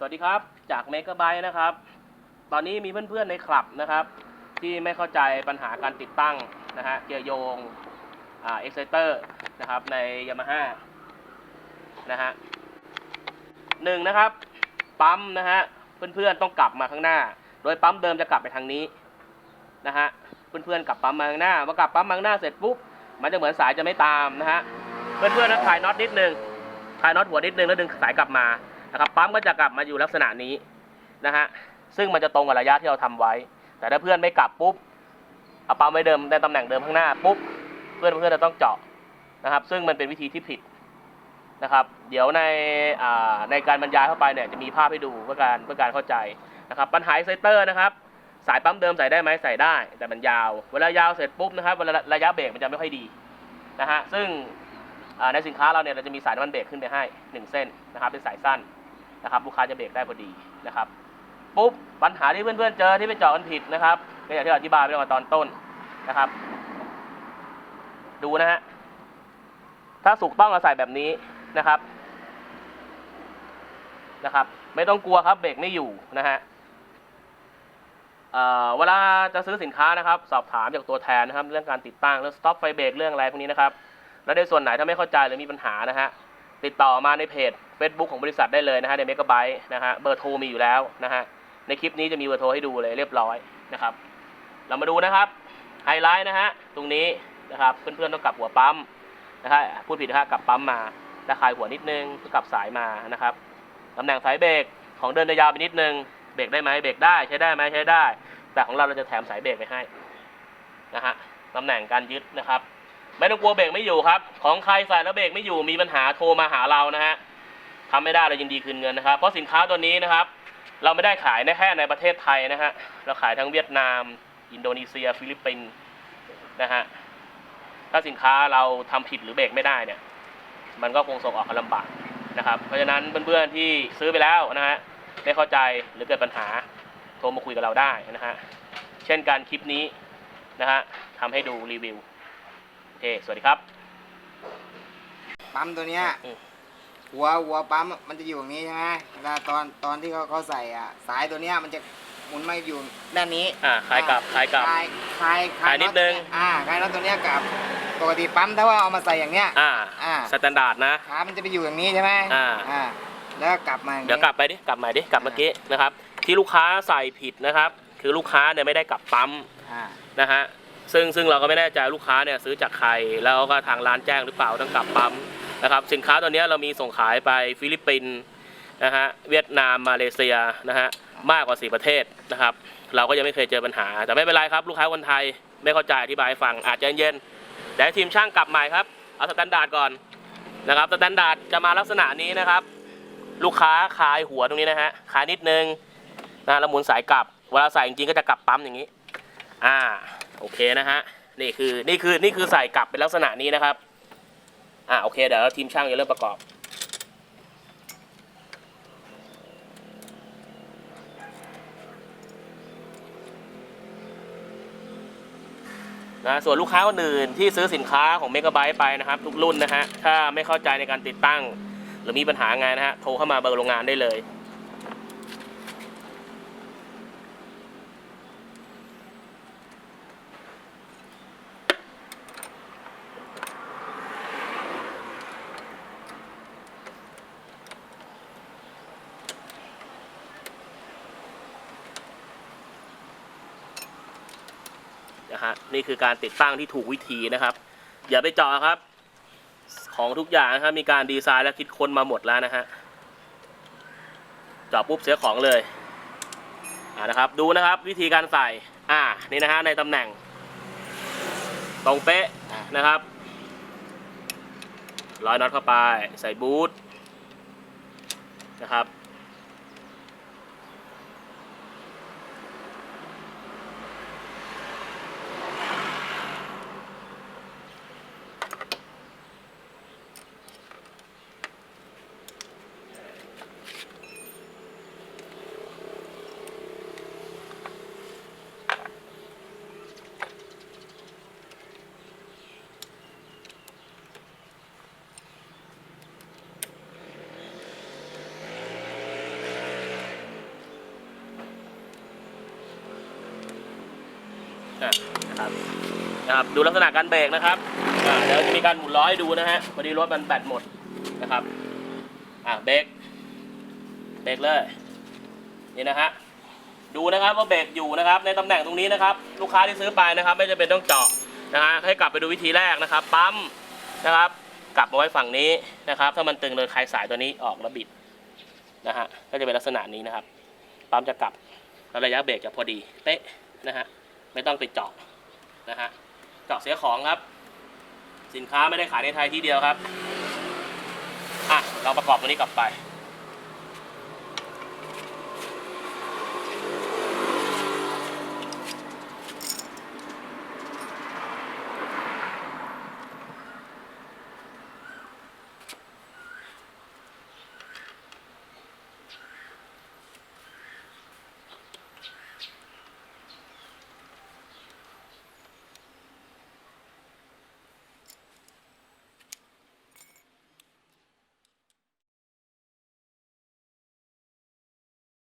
สวัสดีครับ จากเมกะไบนะครับ ตอนนี้มีเพื่อนๆในคลับนะครับ ที่ไม่เข้าใจปัญหาการติดตั้งนะฮะเกียร์โยงอ่าเอ็กไซเตอร์นะครับในยามาฮ่านะฮะหนึ่งนะครับ ปั๊มนะฮะเพื่อนๆต้องกลับมาข้างหน้า โดยปั๊มเดิมจะกลับไปทางนี้นะฮะเพื่อนๆกลับปั๊มมาข้างหน้าพอกลับปั๊มมาข้างหน้าเสร็จปุ๊บมันจะเหมือนสายจะไม่ตามนะฮะเพื่อนๆนะคลายน็อตนิดนึงคลายน็อตหัวนิดนึงแล้วดึงสายกลับมา นะครับปั๊มก็จะกลับมาอยู่ลักษณะนี้นะฮะซึ่งมันจะตรงกับระยะที่เราทำไว้ แต่ถ้าเพื่อนไม่กลับปุ๊บเอาปั๊มไว้เดิมในตำแหน่งเดิมข้างหน้าปุ๊บเพื่อนเพื่อนจะต้องเจาะนะครับ ซึ่งมันเป็นวิธีที่ผิดนะครับ เดี๋ยวในในการบรรยายเข้าไปเนี่ยจะมีภาพให้ดูเพื่อการเพื่อการเข้าใจนะครับ ปัญหาไซเตอร์นะครับ สายปั๊มเดิมใส่ได้ไหมใส่ได้ แต่มันยาว เวลายาวเสร็จปุ๊บนะครับเวลาระยะเบรกมันจะไม่ค่อยดีนะฮะซึ่งในสินค้าเราเนี่ยเราจะมีสายน้ำมันเบรกขึ้นไปให้หนึ่งเส้นนะครับเป็นสายสั้น นะครับลูกค้าจะเบรกได้พอดีนะครับปุ๊บปัญหาที่เพื่อนๆเจอที่ไปเจาะกันผิดนะครับก็อย่างที่อธิบายไปตั้งแต่ตอนต้นนะครับ ดูนะฮะถ้าถูกต้องเราใส่แบบนี้นะครับนะครับ ไม่ต้องกลัวครับเบรกไม่อยู่นะฮะเเวลาจะซื้อสินค้านะครับ สอบถามจากตัวแทนนะครับ เรื่องการติดตั้งเรื่องสต็อปไฟเบรกเรื่องอะไรพวกนี้นะครับ แล้วในส่วนไหนถ้าไม่เข้าใจหรือมีปัญหานะฮะติดต่อมาในเพจ Facebook ของบริษัทได้เลยนะฮะในเมกะไบต์นะฮะเบอร์โทรมีอยู่แล้วนะฮะในคลิปนี้จะมีเบอร์โทรให้ดูเลยเรียบร้อยนะครับ เรามาดูนะครับไฮไลท์นะฮะตรงนี้นะครับเพื่อนๆต้องกลับหัวปั๊มนะฮะพูดผิดนะฮะกลับปั๊มมาระคายหัวนิดนึงกลับสายมานะครับตำแหน่งสายเบรกของเดินยาวไปนิดนึงเบรกได้ไหมเบรกได้ใช้ได้ไหมใช้ได้ แต่ของเราเราจะแถมสายเบรกไปให้นะฮะตำแหน่งการยึดนะครับ ไม่ต้องกลัวเบรกไม่อยู่ครับ ของใครใส่แล้วเบรกไม่อยู่มีปัญหาโทรมาหาเรานะฮะ ทำไม่ได้เรายินดีคืนเงินนะครับ เพราะสินค้าตัวนี้นะครับ เราไม่ได้ขายในแค่ในประเทศไทยนะฮะเราขายทั้งเวียดนาม อินโดนีเซีย ฟิลิปปินส์นะฮะถ้าสินค้าเราทำผิดหรือเบรกไม่ได้เนี่ย มันก็คงส่งออกกันลำบากนะครับ เพราะฉะนั้นเพื่อนๆที่ซื้อไปแล้วนะฮะไม่เข้าใจหรือเกิดปัญหาโทรมาคุยกับเราได้นะฮะเช่นการคลิปนี้นะฮะทำให้ดูรีวิวโอเคสวัสดีครับ ปั๊มตัวเนี้ยอืม หัวหัวปั๊มมันจะอยู่อย่างนี้ใช่ไหมเวลาตอนตอนที่เขาเขาใส่อะสายตัวเนี้ยมันจะหมุนมาอยู่ด้านนี้อ่าคลายกลับคลายกลับ คลายคลายคลายนิดนึง อ่าคลายน็อตตัวเนี้ยกลับปกติปั๊มถ้าว่าเอามาใส่อย่างเนี้ยอ่าอ่าสแตนดาร์ดนะ ขา มันจะไปอยู่อย่างนี้ใช่ไหมอ่า อ่าแล้วก็กลับมาอย่างนี้ เดี๋ยวกลับไปดิกลับใหม่ดิกลับเมื่อกี้นะครับ ที่ลูกค้าใส่ผิดนะครับ คือลูกค้าเนี่ยไม่ได้กลับปั๊มอ่านะฮะซึ่งซึ่งเราก็ไม่แน่ใจลูกค้าเนี่ยซื้อจากใครแล้วก็ทางร้านแจ้งหรือเปล่าต้องกลับปั๊ม นะครับสินค้าตัวนี้เรามีส่งขายไปฟิลิปปินส์นะฮะเวียดนามมาเลเซียนะฮะมากกว่า 4 ประเทศนะครับ เราก็ยังไม่เคยเจอปัญหา แต่ไม่เป็นไรครับ ลูกค้าคนไทยไม่เข้าใจอธิบายฟังอาจจะเย็นๆเดี๋ยวให้ทีมช่างกลับใหม่ครับ เอาสแตนดาร์ดก่อนนะครับสแตนดาร์ดจะมาลักษณะนี้นะครับ ลูกค้าคายหัวตรงนี้นะฮะคายนิดนึงนะแล้วหมุนสายกลับเวลาใส่จริงๆก็จะกลับปั๊มอย่างนี้ อ่าโอเคนะฮะนี่คือนี่คือนี่คือใส่กลับเป็นลักษณะนี้นะครับ อ่าโอเคเดี๋ยวทีมช่างจะเริ่มประกอบ นะส่วนลูกค้าคนอื่นที่ซื้อสินค้าของเมกะไบต์ไปนะครับ ทุกรุ่นนะฮะ ถ้าไม่เข้าใจในการติดตั้ง หรือมีปัญหาไงนะฮะ โทรเข้ามาเบอร์โรงงานได้เลย นะฮะนี่คือการติดตั้งที่ถูกวิธีนะครับ อย่าไปเจาะครับ ของทุกอย่างนะครับมีการดีไซน์และคิดค้นมาหมดแล้วนะฮะเจาะปุ๊บเสียของเลยอ่านะครับดูนะครับวิธีการใส่อ่านี่นะฮะในตำแหน่ง ตรงเป๊ะนะครับร้อยน็อตเข้าไปใส่บูทนะครับ อะนะครับนะครับ ดูลักษณะการเบรกนะครับอ่าเดี๋ยวจะมีการหมุนล้อให้ดูนะฮะพอดีรถมันแบตหมดนะครับอะเบรกเบรกเลยนี่นะฮะดูนะครับว่าเบรกอยู่นะครับในตำแหน่งตรงนี้นะครับ ลูกค้าที่ซื้อไปนะครับ ไม่จำเป็นต้องเจาะนะฮะให้กลับไปดูวิธีแรกนะครับ ปั๊มนะครับ กลับมาไว้ฝั่งนี้นะครับ ถ้ามันตึงเลยคลายสายตัวนี้ออกแล้วบิดนะฮะก็จะเป็นลักษณะนี้นะครับ ปั๊มจะกลับแล้วระยะเบรกจะพอดีเป๊ะนะฮะ ไม่ต้องไปเจาะนะฮะเจาะเสียของครับ สินค้าไม่ได้ขายในไทยที่เดียวครับอะเราประกอบตัวนี้กลับไป